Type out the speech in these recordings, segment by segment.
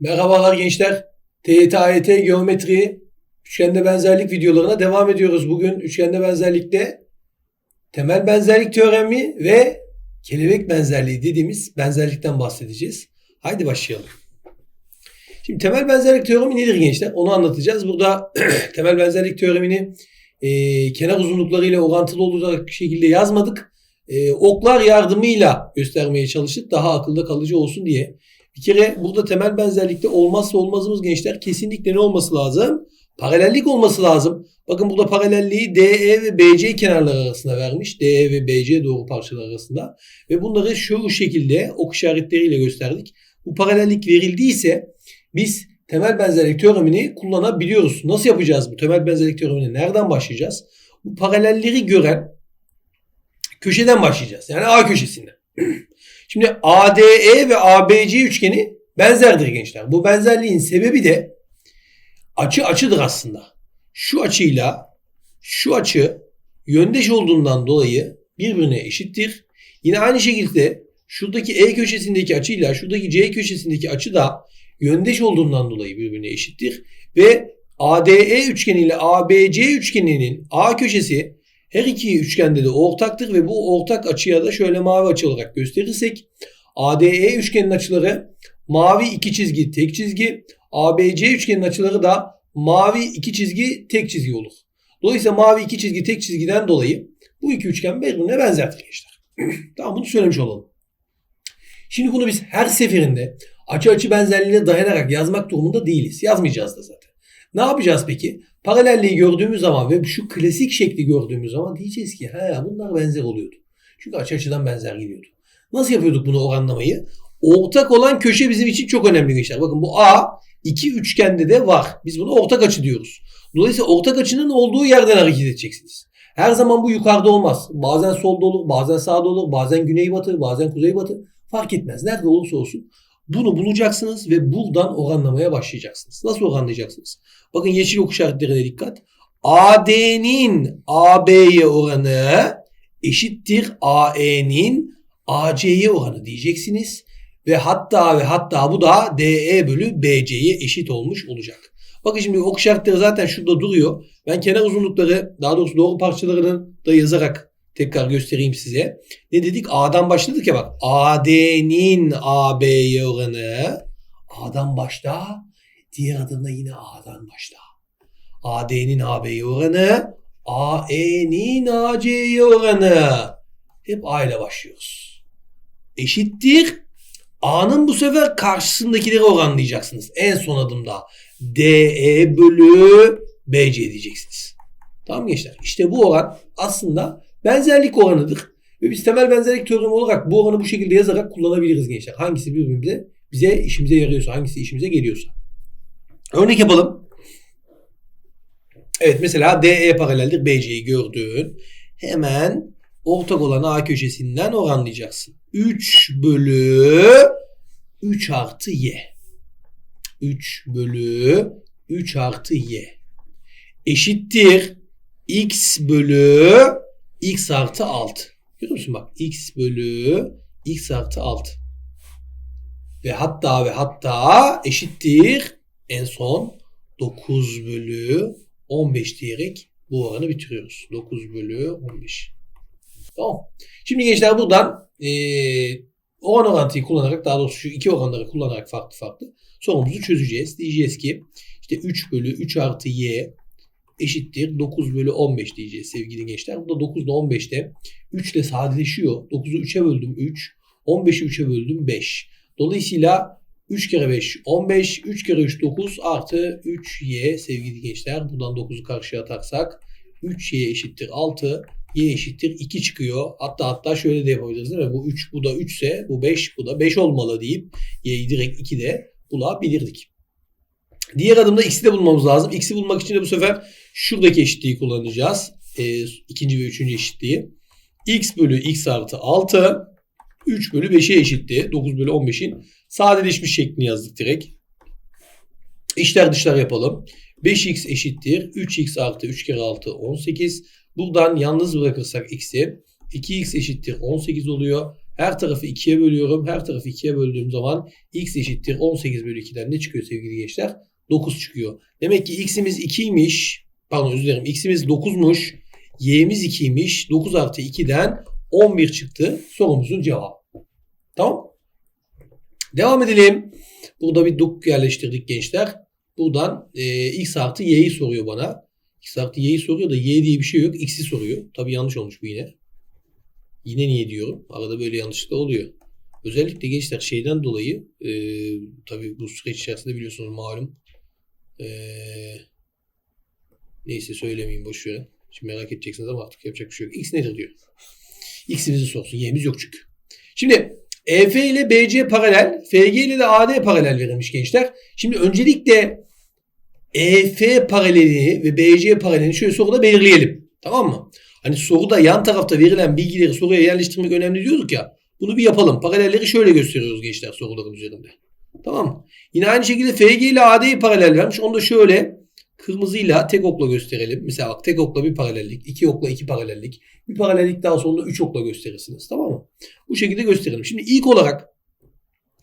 Merhabalar gençler. TYT, AYT, geometri, üçgende benzerlik videolarına devam ediyoruz. Bugün üçgende benzerlikte temel benzerlik teoremi ve kelebek benzerliği dediğimiz benzerlikten bahsedeceğiz. Haydi başlayalım. Şimdi temel benzerlik teoremi nedir gençler? Onu anlatacağız. Burada temel benzerlik teoremini e, kenar uzunluklarıyla orantılı olacak şekilde yazmadık. E, oklar yardımıyla göstermeye çalıştık. Daha akılda kalıcı olsun diye. Bir kere burada temel benzerlikte olmazsa olmazımız gençler kesinlikle ne olması lazım? Paralellik olması lazım. Bakın burada paralelliği DE ve BC kenarları arasında vermiş. DE ve BC doğru parçalar arasında. Ve bunları şu şekilde ok işaretleriyle gösterdik. Bu paralellik verildiyse biz temel benzerlik teoremini kullanabiliyoruz. Nasıl yapacağız bu temel benzerlik teoremini? Nereden başlayacağız? Bu paralelleri gören köşeden başlayacağız. Yani A köşesinden. Şimdi ADE ve ABC üçgeni benzerdir gençler. Bu benzerliğin sebebi de açı açıdır aslında. Şu açıyla şu açı yöndeş olduğundan dolayı birbirine eşittir. Yine aynı şekilde şuradaki E köşesindeki açıyla şuradaki C köşesindeki açı da yöndeş olduğundan dolayı birbirine eşittir. Ve ADE üçgeni ile ABC üçgeninin A köşesi her iki üçgende de ortaktır ve bu ortak açıya da şöyle mavi açı olarak gösterirsek ADE üçgenin açıları mavi iki çizgi tek çizgi ABC üçgenin açıları da mavi iki çizgi tek çizgi olur. Dolayısıyla mavi iki çizgi tek çizgiden dolayı bu iki üçgen birbirine benzerdir gençler. tamam bunu söylemiş olalım. Şimdi bunu biz her seferinde açı açı benzerliğine dayanarak yazmak durumunda değiliz. Yazmayacağız da zaten. Ne yapacağız peki? Paralelliği gördüğümüz zaman ve şu klasik şekli gördüğümüz zaman diyeceğiz ki he bunlar benzer oluyordu. Çünkü açı açıdan benzer geliyordu. Nasıl yapıyorduk bunu oranlamayı? Ortak olan köşe bizim için çok önemli gençler. Bakın bu A iki üçgende de var. Biz bunu ortak açı diyoruz. Dolayısıyla ortak açının olduğu yerden hareket edeceksiniz. Her zaman bu yukarıda olmaz. Bazen solda olur, bazen sağda olur, bazen güneybatı, bazen kuzeybatı. Fark etmez. Nerede olursa olsun bunu bulacaksınız ve buradan oranlamaya başlayacaksınız. Nasıl oranlayacaksınız? Bakın yeşil ok işaretlerine dikkat. AD'nin AB'ye oranı eşittir AE'nin AC'ye oranı diyeceksiniz. Ve hatta ve hatta bu da DE bölü BC'ye eşit olmuş olacak. Bakın şimdi ok işaretleri zaten şurada duruyor. Ben kenar uzunlukları daha doğrusu doğru parçalarını da yazarak tekrar göstereyim size. Ne dedik? A'dan başladık ya bak. AD'nin AB'ye oranı A'dan başla. Diğer adımda yine A'dan başla. AD'nin AB'ye oranı AE'nin AC'ye oranı. Hep A ile başlıyoruz. Eşittir. A'nın bu sefer karşısındakileri oranlayacaksınız. En son adımda DE bölü BC diyeceksiniz. Tamam gençler? İşte bu oran aslında benzerlik oranıdır. Ve biz temel benzerlik teoremi olarak bu oranı bu şekilde yazarak kullanabiliriz gençler. Hangisi birbirimize bize işimize yarıyorsa, hangisi işimize geliyorsa. Örnek yapalım. Evet mesela DE paraleldir BC'yi gördüğün. Hemen ortak olan A köşesinden oranlayacaksın. 3 bölü 3 artı Y. 3 bölü 3 artı Y. Eşittir x bölü x artı 6. Görüyor musun bak x bölü x artı 6. Ve hatta ve hatta eşittir en son 9 bölü 15 diyerek bu oranı bitiriyoruz. 9 bölü 15. Tamam. Şimdi gençler buradan e, oran orantıyı kullanarak daha doğrusu şu iki oranları kullanarak farklı farklı sorumuzu çözeceğiz. Diyeceğiz ki işte 3 bölü 3 artı y eşittir 9 bölü 15 diyeceğiz sevgili gençler. Bu da 9 ile 15'te 3 ile sadeleşiyor. 9'u 3'e böldüm 3. 15'i 3'e böldüm 5. Dolayısıyla 3 kere 5 15. 3 kere 3 9 artı 3y sevgili gençler. Buradan 9'u karşıya atarsak 3y eşittir 6. Y eşittir 2 çıkıyor. Hatta hatta şöyle de yapabiliriz değil mi? Bu 3 bu da 3 ise bu 5 bu da 5 olmalı deyip y'yi direkt 2 de bulabilirdik. Diğer adımda x'i de bulmamız lazım. X'i bulmak için de bu sefer şuradaki eşitliği kullanacağız. E, ikinci ve üçüncü eşitliği. x bölü x artı 6 3 bölü 5'e eşitti. 9 bölü 15'in sadeleşmiş şeklini yazdık direkt. İşler dışlar yapalım. 5x eşittir. 3x artı 3 kere 6 18. Buradan yalnız bırakırsak x'i 2x eşittir 18 oluyor. Her tarafı 2'ye bölüyorum. Her tarafı 2'ye böldüğüm zaman x eşittir 18 bölü 2'den ne çıkıyor sevgili gençler? 9 çıkıyor. Demek ki x'imiz 2'ymiş. Pardon özür dilerim. x'imiz 9'muş. y'miz 2'ymiş. 9 artı 2'den 11 çıktı. Sorumuzun cevabı. Tamam. Devam edelim. Burada bir duk yerleştirdik gençler. Buradan e, x artı y'yi soruyor bana. x artı y'yi soruyor da y diye bir şey yok. x'i soruyor. Tabii yanlış olmuş bu yine. Yine niye diyorum. Arada böyle yanlışlıkla oluyor. Özellikle gençler şeyden dolayı e, tabii bu süreç içerisinde biliyorsunuz malum e, neyse söylemeyeyim boş verin. Şimdi merak edeceksiniz ama artık yapacak bir şey yok. X nedir diyor. X'imizi sorsun. Y'miz yok çünkü. Şimdi EF ile BC paralel, FG ile de AD paralel verilmiş gençler. Şimdi öncelikle EF paralelini ve BC paralelini şöyle soruda belirleyelim. Tamam mı? Hani soruda yan tarafta verilen bilgileri soruya yerleştirmek önemli diyorduk ya. Bunu bir yapalım. Paralelleri şöyle gösteriyoruz gençler soruların üzerinde. Tamam? Yine aynı şekilde FG ile AD'yi paralel vermiş. Onu da şöyle kırmızıyla tek okla gösterelim. Mesela bak tek okla bir paralellik, iki okla iki paralellik. Bir paralellik daha sonra üç okla gösterirsiniz. Tamam mı? Bu şekilde gösterelim. Şimdi ilk olarak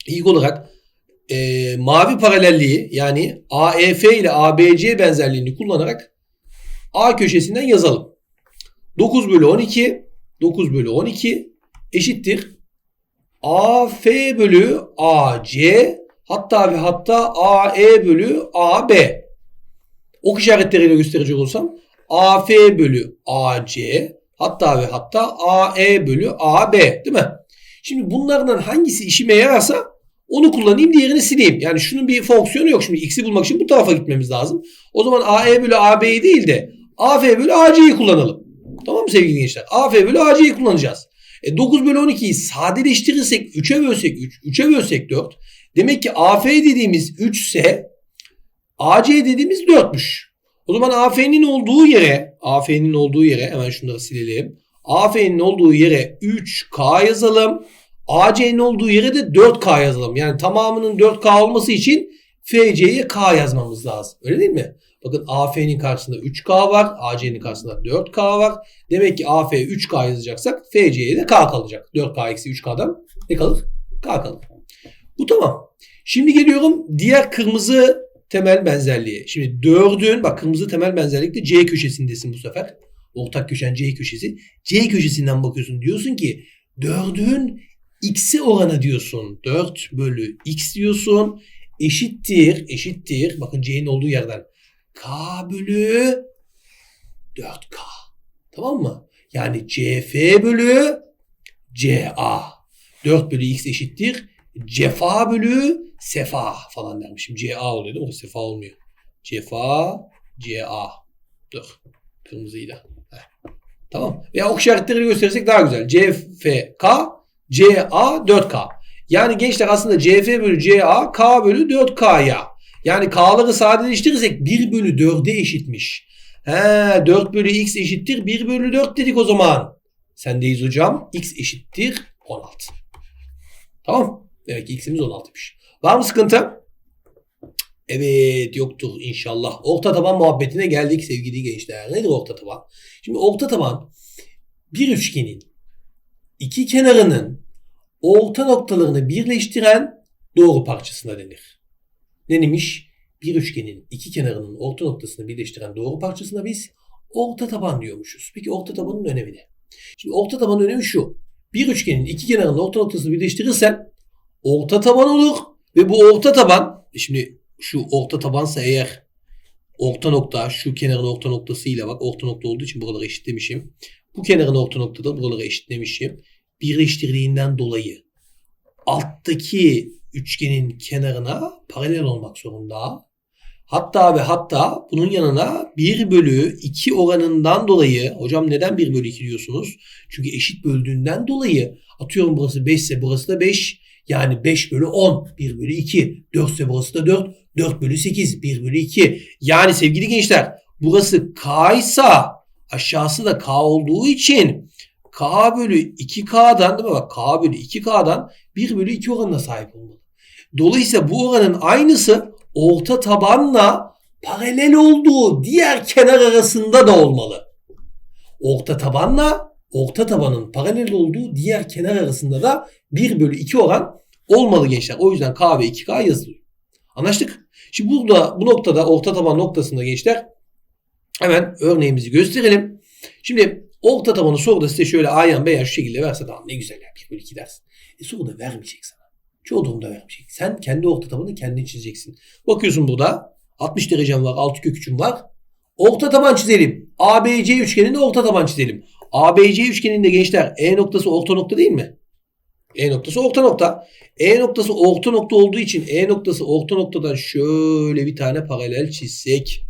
ilk olarak e, mavi paralelliği yani AEF ile ABC benzerliğini kullanarak A köşesinden yazalım. 9 bölü 12 9 bölü 12 eşittir. AF bölü AC hatta ve hatta AE bölü AB. Ok işaretleriyle gösterecek olsam AF bölü AC hatta ve hatta AE bölü AB değil mi? Şimdi bunlardan hangisi işime yararsa onu kullanayım diğerini sileyim. Yani şunun bir fonksiyonu yok. Şimdi x'i bulmak için bu tarafa gitmemiz lazım. O zaman AE bölü AB'yi değil de AF bölü AC'yi kullanalım. Tamam mı sevgili gençler? AF bölü AC'yi kullanacağız. E 9 bölü 12'yi sadeleştirirsek 3'e bölsek 3, 3'e bölsek 4. Demek ki AF dediğimiz 3 ise AC dediğimiz 4'müş. O zaman AF'nin olduğu yere, AF'nin olduğu yere hemen şunları silelim. AF'nin olduğu yere 3K yazalım. AC'nin olduğu yere de 4K yazalım. Yani tamamının 4K olması için FC'ye K yazmamız lazım. Öyle değil mi? Bakın AF'nin karşısında 3K var. AC'nin karşısında 4K var. Demek ki AF 3K yazacaksak FC'ye de K kalacak. 4K eksi 3K'dan ne kalır? K kalır. Bu tamam. Şimdi geliyorum diğer kırmızı temel benzerliğe. Şimdi 4'ün bak kırmızı temel benzerlikte C köşesindesin bu sefer. Ortak köşen C köşesi. C köşesinden bakıyorsun. Diyorsun ki 4'ün x'i oranı diyorsun. 4 bölü x diyorsun. Eşittir. Eşittir. Bakın C'nin olduğu yerden. K bölü 4K. Tamam mı? Yani CF bölü CA. 4 bölü x eşittir. Cefa bölü sefa falan dermişim. CA oluyor değil mi? O sefa olmuyor. Cefa, CA. Dur. Kırmızıyla. Heh. Tamam. Veya ok işaretleri gösterirsek daha güzel. CFK, CA, 4K. Yani gençler aslında CF bölü CA, K bölü 4K'ya. Yani K'ları sadeleştirirsek 1 bölü 4'e eşitmiş. He 4 bölü x eşittir 1 bölü 4 dedik o zaman. Sendeyiz hocam. x eşittir 16. Tamam. Demek ki x'imiz 16'mış. Var mı sıkıntı? Evet yoktur inşallah. Orta taban muhabbetine geldik sevgili gençler. Nedir orta taban? Şimdi orta taban bir üçgenin iki kenarının orta noktalarını birleştiren doğru parçasına denir. Ne demiş? Bir üçgenin iki kenarının orta noktasını birleştiren doğru parçasına biz orta taban diyormuşuz. Peki orta tabanın önemi ne? Şimdi orta tabanın önemi şu. Bir üçgenin iki kenarının orta noktasını birleştirirsen orta taban olur ve bu orta taban e şimdi şu orta tabansa eğer orta nokta şu kenarın orta noktasıyla bak orta nokta olduğu için buraları eşitlemişim. Bu kenarın orta noktada buraları eşitlemişim. Birleştirdiğinden dolayı alttaki üçgenin kenarına paralel olmak zorunda. Hatta ve hatta bunun yanına 1 bölü 2 oranından dolayı hocam neden 1 bölü 2 diyorsunuz? Çünkü eşit böldüğünden dolayı atıyorum burası 5 ise burası da 5. Yani 5 bölü 10 1 bölü 2. 4 ise burası da 4. 4 bölü 8 1 bölü 2. Yani sevgili gençler burası K ise aşağısı da K olduğu için K bölü 2K'dan değil mi? Bak K bölü 2K'dan 1 bölü 2 oranına sahip olmalı. Dolayısıyla bu oranın aynısı orta tabanla paralel olduğu diğer kenar arasında da olmalı. Orta tabanla orta tabanın paralel olduğu diğer kenar arasında da 1 bölü 2 oran olmalı gençler. O yüzden K ve 2K yazılıyor. Anlaştık. Şimdi burada bu noktada orta taban noktasında gençler hemen örneğimizi gösterelim. Şimdi orta tabanı soruda size şöyle ayan beyan şu şekilde verse tamam ne güzel ya 1 bölü 2 dersin. E soruda vermeyecek sana. Çoğu durumda vermeyecek. Sen kendi orta tabanı kendin çizeceksin. Bakıyorsun burada 60 derecem var 6 kök üçüm var. Orta taban çizelim. ABC üçgeninde orta taban çizelim. ABC üçgeninde gençler E noktası orta nokta değil mi? E noktası orta nokta. E noktası orta nokta olduğu için E noktası orta noktadan şöyle bir tane paralel çizsek.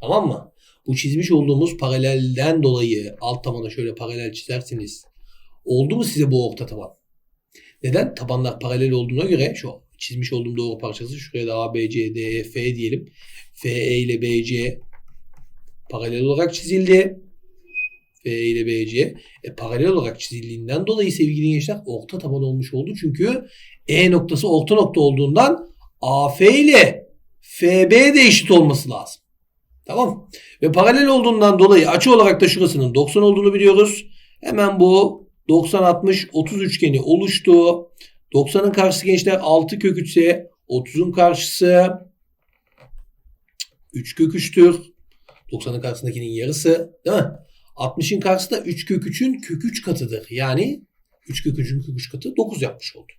Tamam mı? Bu çizmiş olduğumuz paralelden dolayı alt tabana şöyle paralel çizersiniz. Oldu mu size bu orta taban? Neden? Tabanlar paralel olduğuna göre şu çizmiş olduğum doğru parçası şuraya da A, B, C, D, E, F diyelim. FE ile BC paralel olarak çizildi. FE ile BC e, paralel olarak çizildiğinden dolayı sevgili gençler orta taban olmuş oldu. Çünkü E noktası orta nokta olduğundan AF ile FB de eşit olması lazım. Tamam. Ve paralel olduğundan dolayı açı olarak da şurasının 90 olduğunu biliyoruz. Hemen bu 90 60 30 üçgeni oluştu. 90'ın karşısı gençler 6 kök 3 ise 30'un karşısı 3 kök 3'tür. 90'ın karşısındakinin yarısı değil mi? 60'ın karşısı da 3 kök 3'ün kök 3 katıdır. Yani 3 kök 3'ün kök 3 katı 9 yapmış oldu.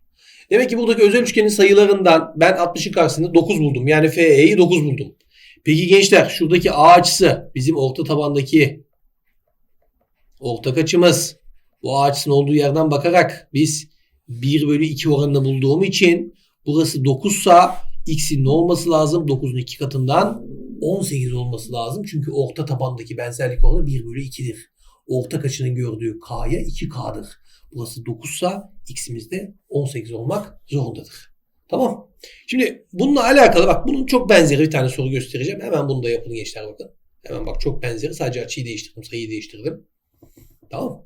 Demek ki buradaki özel üçgenin sayılarından ben 60'ın karşısında 9 buldum. Yani FE'yi 9 buldum. Peki gençler şuradaki A açısı bizim orta tabandaki ortak açımız. Bu A açısının olduğu yerden bakarak biz 1 bölü 2 oranını bulduğum için burası 9 sa x'in ne olması lazım? 9'un 2 katından 18 olması lazım. Çünkü orta tabandaki benzerlik oranı 1 bölü 2'dir. Ortak açının gördüğü k'ya 2k'dır. Burası 9 sa x'imiz de 18 olmak zorundadır. Tamam. Şimdi bununla alakalı bak bunun çok benzeri bir tane soru göstereceğim. Hemen bunu da yapın gençler bakın. Hemen bak çok benzeri. Sadece açıyı değiştirdim, sayıyı değiştirdim. Tamam.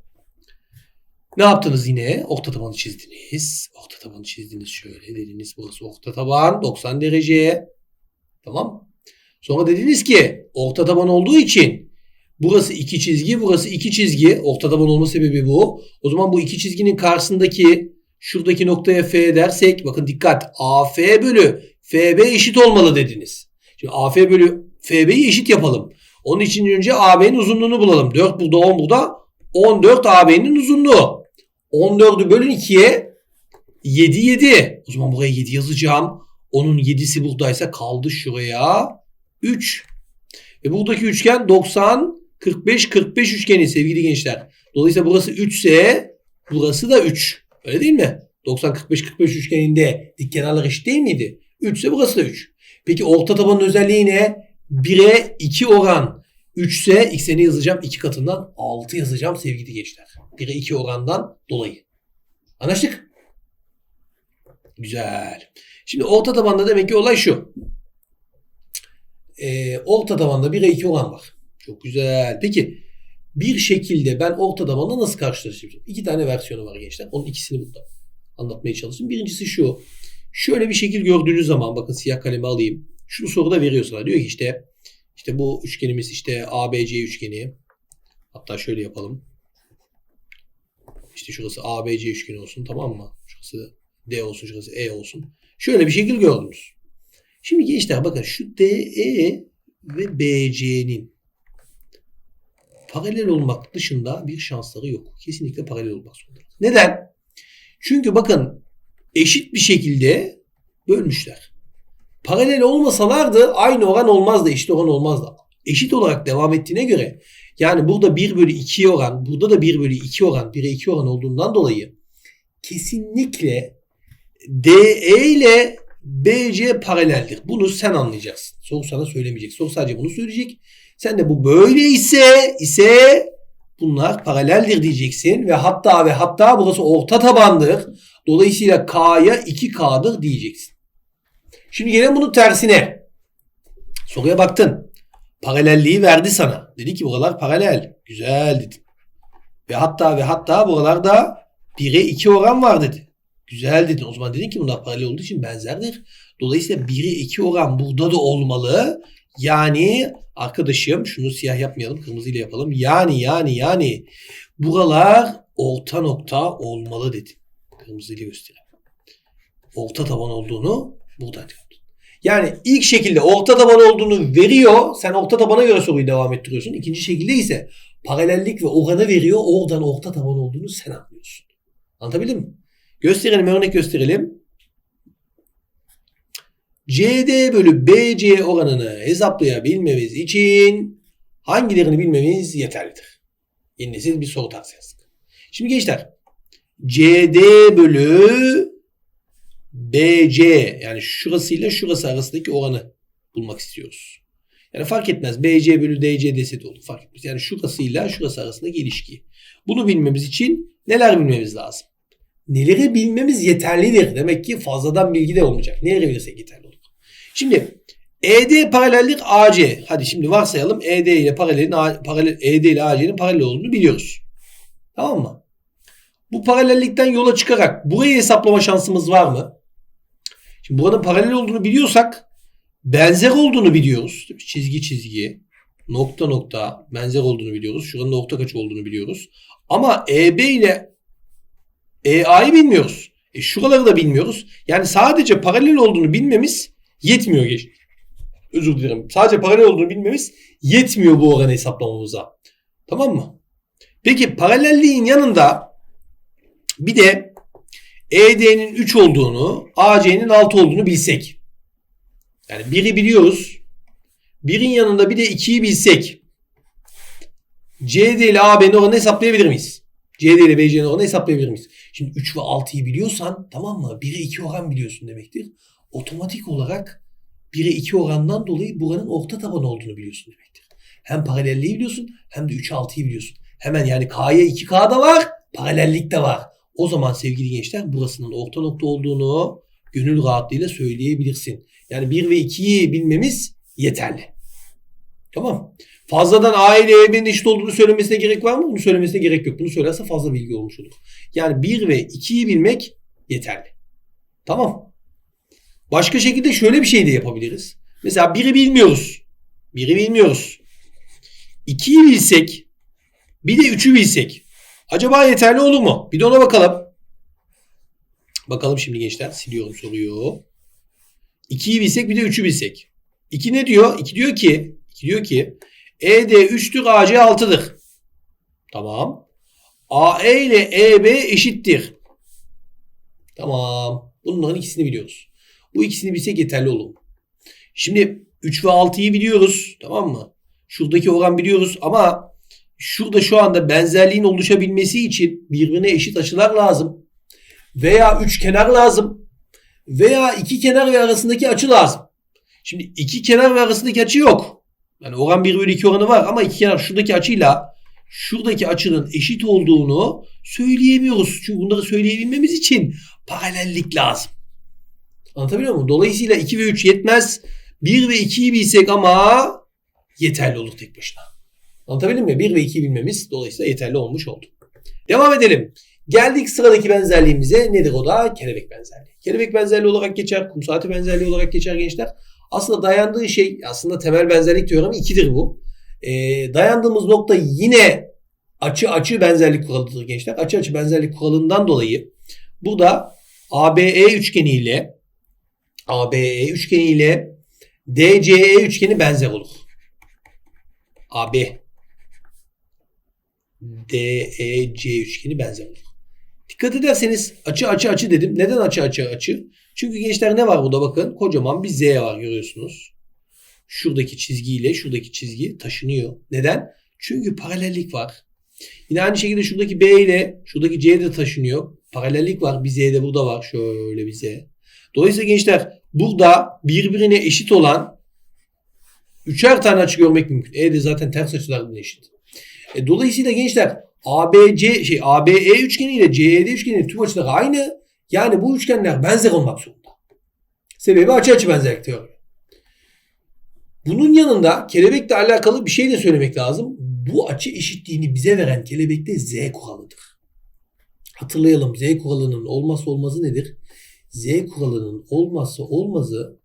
Ne yaptınız yine? Orta tabanı çizdiniz. Orta tabanı çizdiniz şöyle. Dediniz burası orta taban 90 derece. Tamam. Sonra dediniz ki orta taban olduğu için burası iki çizgi, burası iki çizgi. Orta taban olma sebebi bu. O zaman bu iki çizginin karşısındaki şuradaki noktaya F dersek bakın dikkat AF bölü FB eşit olmalı dediniz. Şimdi AF bölü FB'yi eşit yapalım. Onun için önce AB'nin uzunluğunu bulalım. 4 burada 10 burada 14 AB'nin uzunluğu. 14'ü bölün 2'ye 7 7. O zaman buraya 7 yazacağım. Onun 7'si buradaysa kaldı şuraya 3. Ve buradaki üçgen 90 45 45 üçgeni sevgili gençler. Dolayısıyla burası 3 ise burası da 3. Öyle değil mi? 90 45 45 üçgeninde dik kenarlar eşit değil miydi? 3 ise burası da 3. Peki orta tabanın özelliği ne? 1'e 2 oran. 3 ise x'e ne yazacağım? 2 katından 6 yazacağım sevgili gençler. 1'e 2 orandan dolayı. Anlaştık? Güzel. Şimdi orta tabanda demek ki olay şu. Ee, orta tabanda 1'e 2 oran var. Çok güzel. Peki bir şekilde ben orta tabanla nasıl karşılaştıracağım? İki tane versiyonu var gençler. Onun ikisini burada anlatmaya çalıştım. Birincisi şu. Şöyle bir şekil gördüğünüz zaman bakın siyah kalemi alayım. Şunu soruda veriyor. Diyor ki işte işte bu üçgenimiz işte ABC üçgeni. Hatta şöyle yapalım. İşte şurası ABC üçgeni olsun tamam mı? Şurası D olsun, şurası E olsun. Şöyle bir şekil gördünüz. Şimdi gençler bakın şu DE ve BC'nin paralel olmak dışında bir şansları yok. Kesinlikle paralel olmak zorunda. Neden? Çünkü bakın eşit bir şekilde bölmüşler. Paralel olmasalardı aynı oran olmazdı, eşit oran olmazdı. Eşit olarak devam ettiğine göre yani burada 1 bölü 2 oran, burada da 1 bölü 2 oran, 1'e 2 oran olduğundan dolayı kesinlikle DE ile BC paraleldir. Bunu sen anlayacaksın. Soru sana söylemeyecek. Soru sadece bunu söyleyecek. Sen de bu böyle ise ise bunlar paraleldir diyeceksin ve hatta ve hatta burası orta tabandır. Dolayısıyla K'ya 2K'dır diyeceksin. Şimdi gelelim bunun tersine. Soruya baktın. Paralelliği verdi sana. Dedi ki buralar paralel. Güzel dedim. Ve hatta ve hatta buralarda 1'e 2 oran var dedi. Güzel dedin. O zaman dedin ki bunlar paralel olduğu için benzerdir. Dolayısıyla 1'e 2 oran burada da olmalı. Yani arkadaşım şunu siyah yapmayalım kırmızıyla yapalım. Yani yani yani buralar orta nokta olmalı dedim. Kırmızıyla göstereyim. Orta taban olduğunu buradan. Yani ilk şekilde orta taban olduğunu veriyor. Sen orta tabana göre soruyu devam ettiriyorsun. İkinci şekilde ise paralellik ve oranı veriyor. Oradan orta taban olduğunu sen anlıyorsun. Anlatabildim mi? Gösterelim örnek gösterelim. CD bölü BC oranını hesaplayabilmemiz için hangilerini bilmemiz yeterlidir? Yine siz bir soru tarzı yazdık. Şimdi gençler CD bölü BC yani şurasıyla şurası arasındaki oranı bulmak istiyoruz. Yani fark etmez. BC bölü DC dese de olur. Fark etmez. Yani şurasıyla şurası arasındaki ilişki. Bunu bilmemiz için neler bilmemiz lazım? Neleri bilmemiz yeterlidir. Demek ki fazladan bilgi de olmayacak. Neleri bilirsek yeterli olur. Şimdi ED paralellik AC. Hadi şimdi varsayalım ED ile paralelin paralel ED ile AC'nin paralel olduğunu biliyoruz. Tamam mı? Bu paralellikten yola çıkarak burayı hesaplama şansımız var mı? Şimdi buranın paralel olduğunu biliyorsak benzer olduğunu biliyoruz. Çizgi çizgi, nokta nokta benzer olduğunu biliyoruz. Şuranın nokta kaç olduğunu biliyoruz. Ama EB ile EA'yı bilmiyoruz. E şuraları da bilmiyoruz. Yani sadece paralel olduğunu bilmemiz yetmiyor geç. Özür dilerim. Sadece paralel olduğunu bilmemiz yetmiyor bu oranı hesaplamamıza. Tamam mı? Peki paralelliğin yanında bir de ED'nin 3 olduğunu, AC'nin 6 olduğunu bilsek. Yani biri biliyoruz. Birin yanında bir de 2'yi bilsek. CD ile AB'nin oranını hesaplayabilir miyiz? CD ile BC'nin oranını hesaplayabilir miyiz? Şimdi 3 ve 6'yı biliyorsan tamam mı? 1'e 2 oran biliyorsun demektir. Otomatik olarak 1'e 2 orandan dolayı buranın orta taban olduğunu biliyorsun demektir. Hem paralelliği biliyorsun hem de 3'e 6'yı biliyorsun. Hemen yani K'ya 2K da var, paralellik de var. O zaman sevgili gençler burasının orta nokta olduğunu gönül rahatlığıyla söyleyebilirsin. Yani 1 ve 2'yi bilmemiz yeterli. Tamam. Fazladan A ile EB'nin eşit olduğunu söylemesine gerek var mı? Bunu söylemesine gerek yok. Bunu söylerse fazla bilgi olmuş olur. Yani 1 ve 2'yi bilmek yeterli. Tamam. Başka şekilde şöyle bir şey de yapabiliriz. Mesela 1'i bilmiyoruz. 1'i bilmiyoruz. 2'yi bilsek bir de 3'ü bilsek acaba yeterli olur mu? Bir de ona bakalım. Bakalım şimdi gençler. Siliyorum soruyu. 2'yi bilsek bir de 3'ü bilsek. 2 ne diyor? 2 diyor ki 2 diyor ki ED 3'tür AC 6'dır. Tamam. AE ile EB eşittir. Tamam. Bunların ikisini biliyoruz. Bu ikisini bilsek yeterli olur. Şimdi 3 ve 6'yı biliyoruz. Tamam mı? Şuradaki oran biliyoruz ama şurada şu anda benzerliğin oluşabilmesi için birbirine eşit açılar lazım. Veya üç kenar lazım. Veya iki kenar ve arasındaki açı lazım. Şimdi iki kenar ve arasındaki açı yok. Yani oran 1 bölü 2 oranı var ama iki kenar şuradaki açıyla şuradaki açının eşit olduğunu söyleyemiyoruz. Çünkü bunları söyleyebilmemiz için paralellik lazım. Anlatabiliyor muyum? Dolayısıyla 2 ve 3 yetmez. 1 ve 2'yi bilsek ama yeterli olur tek başına. Anlatabildim mi? 1 ve 2'yi bilmemiz dolayısıyla yeterli olmuş oldu. Devam edelim. Geldik sıradaki benzerliğimize. Nedir o da? Kelebek benzerliği. Kelebek benzerliği olarak geçer. Kum saati benzerliği olarak geçer gençler. Aslında dayandığı şey aslında temel benzerlik teoremi ikidir bu. Ee, dayandığımız nokta yine açı açı benzerlik kuralıdır gençler. Açı açı benzerlik kuralından dolayı burada ABE üçgeni ile ABE üçgeni ile DCE üçgeni benzer olur. AB DEC üçgeni benzer olur. Dikkat ederseniz açı açı açı dedim. Neden açı açı açı? Çünkü gençler ne var burada bakın. Kocaman bir Z var görüyorsunuz. Şuradaki çizgiyle şuradaki çizgi taşınıyor. Neden? Çünkü paralellik var. Yine aynı şekilde şuradaki B ile şuradaki C de taşınıyor. Paralellik var. Bir Z de burada var. Şöyle bir Z. Dolayısıyla gençler burada birbirine eşit olan üçer tane açı görmek mümkün. E de zaten ters açılar buna eşit. E, dolayısıyla gençler ABC şey ABE üçgeni ile CED üçgeni tüm açıları aynı. Yani bu üçgenler benzer olmak zorunda. Sebebi açı açı benzerlik teoremi. Bunun yanında kelebekle alakalı bir şey de söylemek lazım. Bu açı eşitliğini bize veren kelebekte Z kuralıdır. Hatırlayalım Z kuralının olmazsa olmazı nedir? Z kuralının olmazsa olmazı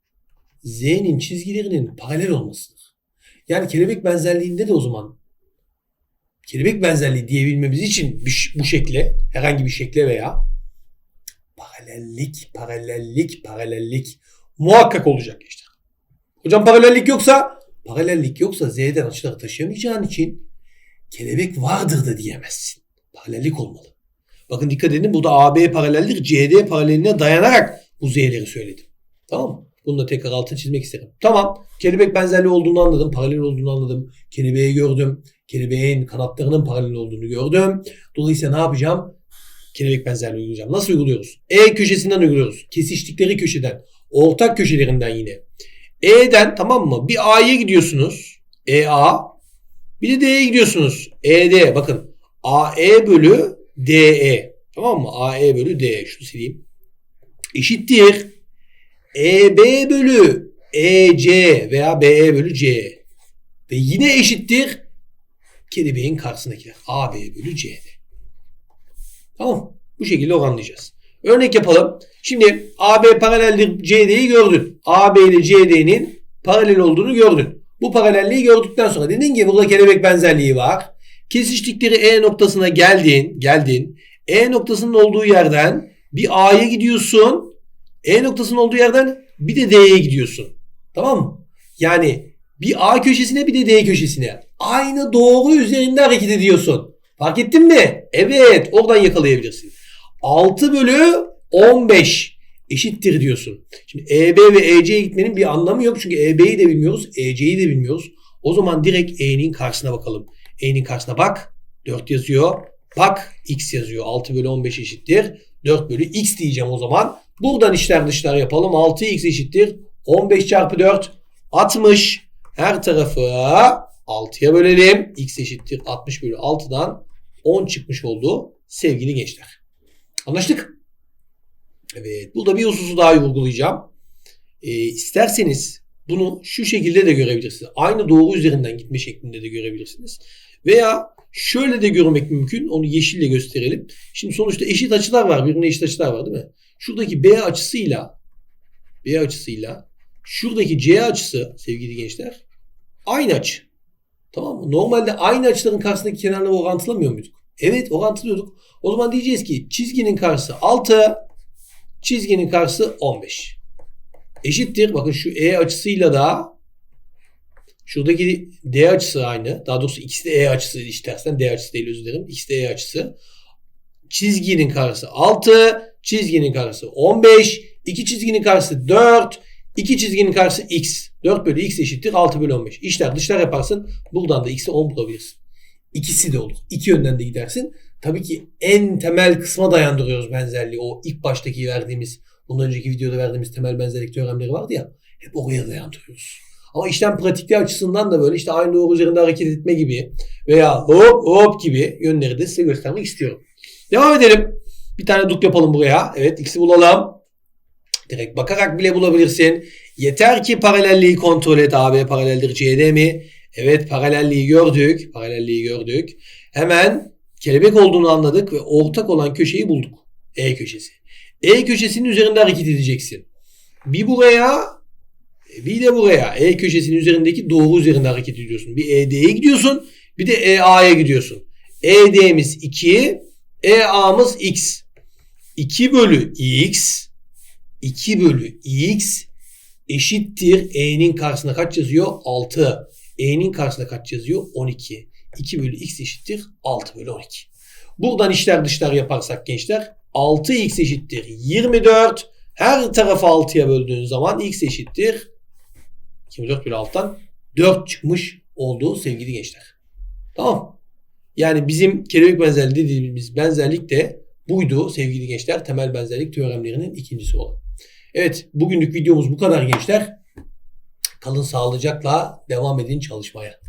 Z'nin çizgilerinin paralel olmasıdır. Yani kelebek benzerliğinde de o zaman kelebek benzerliği diyebilmemiz için bu şekle, herhangi bir şekle veya paralellik, paralellik, paralellik muhakkak olacak işte. Hocam paralellik yoksa, paralellik yoksa Z'den açıları taşıyamayacağın için kelebek vardır da diyemezsin. Paralellik olmalı. Bakın dikkat edin burada AB paraleldir. CD paraleline dayanarak bu Z'leri söyledim. Tamam mı? Bunu da tekrar altını çizmek isterim. Tamam. Kelebek benzerliği olduğunu anladım. Paralel olduğunu anladım. Kelebeği gördüm. Kelebeğin kanatlarının paralel olduğunu gördüm. Dolayısıyla ne yapacağım? Kelebek benzerliği uygulayacağım. Nasıl uyguluyoruz? E köşesinden uyguluyoruz. Kesiştikleri köşeden. Ortak köşelerinden yine. E'den tamam mı? Bir A'ya gidiyorsunuz. EA. Bir de D'ye gidiyorsunuz. ED. Bakın. AE bölü DE. Tamam mı? AE bölü DE. Şunu sileyim. Eşittir. EB bölü EC veya BE bölü CE. Ve yine eşittir. Kelebeğin karşısındakiler. AB bölü CD. Tamam. Bu şekilde oranlayacağız. Örnek yapalım. Şimdi AB paraleldir CD'yi gördün. AB ile CD'nin paralel olduğunu gördün. Bu paralelliği gördükten sonra dedin ki burada kelebek benzerliği var. Kesiştikleri E noktasına geldin, geldin. E noktasının olduğu yerden bir A'ya gidiyorsun. E noktasının olduğu yerden bir de D'ye gidiyorsun. Tamam mı? Yani bir A köşesine bir de D köşesine. Aynı doğru üzerinde hareket ediyorsun. Fark ettin mi? Evet. Oradan yakalayabilirsin. 6 bölü 15 eşittir diyorsun. Şimdi EB ve EC'ye gitmenin bir anlamı yok. Çünkü EB'yi de bilmiyoruz. EC'yi de bilmiyoruz. O zaman direkt E'nin karşısına bakalım. E'nin karşısına bak. 4 yazıyor. Bak X yazıyor. 6 bölü 15 eşittir. 4 bölü X diyeceğim o zaman. Buradan içler dışlar yapalım. 6X eşittir. 15 çarpı 4 60. Her tarafı 6'ya bölelim. X eşittir 60 bölü 6'dan 10 çıkmış oldu sevgili gençler. Anlaştık? Evet. Burada bir hususu daha vurgulayacağım. Ee, isterseniz bunu şu şekilde de görebilirsiniz. Aynı doğru üzerinden gitme şeklinde de görebilirsiniz. Veya şöyle de görmek mümkün. Onu yeşille gösterelim. Şimdi sonuçta eşit açılar var. Birbirine eşit açılar var değil mi? Şuradaki B açısıyla B açısıyla şuradaki C açısı sevgili gençler aynı açı. Tamam mı? Normalde aynı açıların karşısındaki kenarları orantılamıyor muyduk? Evet orantılıyorduk. O zaman diyeceğiz ki çizginin karşısı 6, çizginin karşısı 15. Eşittir. Bakın şu E açısıyla da şuradaki D açısı aynı. Daha doğrusu ikisi de E açısı işlersen D açısı değil özür dilerim. İkisi de E açısı. Çizginin karşısı 6, çizginin karşısı 15, iki çizginin karşısı 4, iki çizginin karşısı x. 4 bölü x eşittir 6 bölü 15. İşler dışlar yaparsın. Buradan da x'i 10 bulabilirsin. İkisi de olur. İki yönden de gidersin. Tabii ki en temel kısma dayandırıyoruz benzerliği. O ilk baştaki verdiğimiz, bundan önceki videoda verdiğimiz temel benzerlik teoremleri vardı ya. Hep oraya dayandırıyoruz. Ama işlem pratikliği açısından da böyle işte aynı doğru üzerinde hareket etme gibi veya hop hop gibi yönleri de size göstermek istiyorum. Devam edelim. Bir tane duk yapalım buraya. Evet x'i bulalım. Direkt bakarak bile bulabilirsin. Yeter ki paralelliği kontrol et. AB paraleldir CD mi? Evet paralelliği gördük. Paralelliği gördük. Hemen kelebek olduğunu anladık ve ortak olan köşeyi bulduk. E köşesi. E köşesinin üzerinde hareket edeceksin. Bir buraya bir de buraya. E köşesinin üzerindeki doğru üzerinde hareket ediyorsun. Bir ED'ye gidiyorsun. Bir de EA'ya gidiyorsun. ED'miz 2. EA'mız X. 2 bölü X 2 bölü X eşittir. E'nin karşısına kaç yazıyor? 6. E'nin karşısına kaç yazıyor? 12. 2 bölü X eşittir. 6 bölü 12. Buradan işler dışlar yaparsak gençler 6x eşittir 24. Her tarafı 6'ya böldüğün zaman x eşittir 24 bölü 6'dan 4 çıkmış oldu sevgili gençler. Tamam. Yani bizim kelebek benzerliği dediğimiz benzerlik de buydu sevgili gençler. Temel benzerlik teoremlerinin ikincisi olan. Evet bugünlük videomuz bu kadar gençler. Kalın sağlıcakla devam edin çalışmaya.